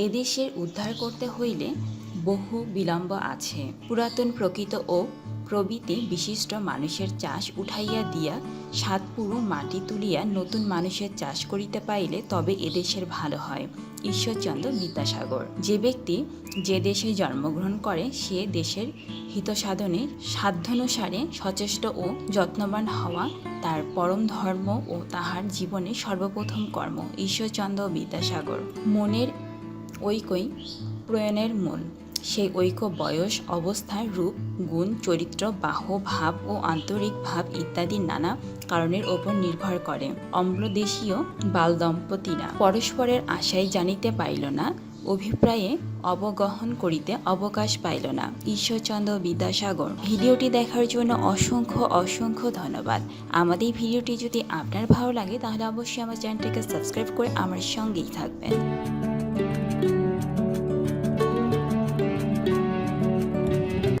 এদেশের উদ্ধার করতে হইলে বহু বিলম্ব আছে। পুরাতন প্রকৃত ও প্রভৃতি বিশিষ্ট মানুষের চাষ উঠাইয়া দিয়া সাত পুরো মাটি তুলিয়া নতুন মানুষের চাষ করিতে পাইলে তবে এদেশের ভালো হয়। ঈশ্বরচন্দ্র বিদ্যাসাগর। যে ব্যক্তি যে দেশে জন্মগ্রহণ করে, সে দেশের হিতসাধনে সাধ্যানুসারে সচেষ্ট ও যত্নবান হওয়া তার পরম ধর্ম ও তাহার জীবনে সর্বপ্রথম কর্ম, ঈশ্বরচন্দ্র বিদ্যাসাগর। মনের ঐক্যই প্রয়ণের মূল। সেই ঐক্য বয়স, অবস্থা, রূপ, গুণ, চরিত্র, বাহ, ভাব ও আন্তরিক ভাব ইত্যাদি নানা কারণের ওপর নির্ভর করে। অম্লদেশীয় বাল দম্পতিরা পরস্পরের আশায় জানিতে পাইল না, অভিপ্রায়ে অবগহন করিতে অবকাশ পাইল না। ঈশ্বরচন্দ্র বিদ্যাসাগর, ভিডিওটি দেখার জন্য অসংখ্য অসংখ্য ধন্যবাদ। আমাদের ভিডিওটি যদি আপনার ভালো লাগে, তাহলে অবশ্যই আমার চ্যানেলটিকে সাবস্ক্রাইব করে আমার সঙ্গেই থাকবেন।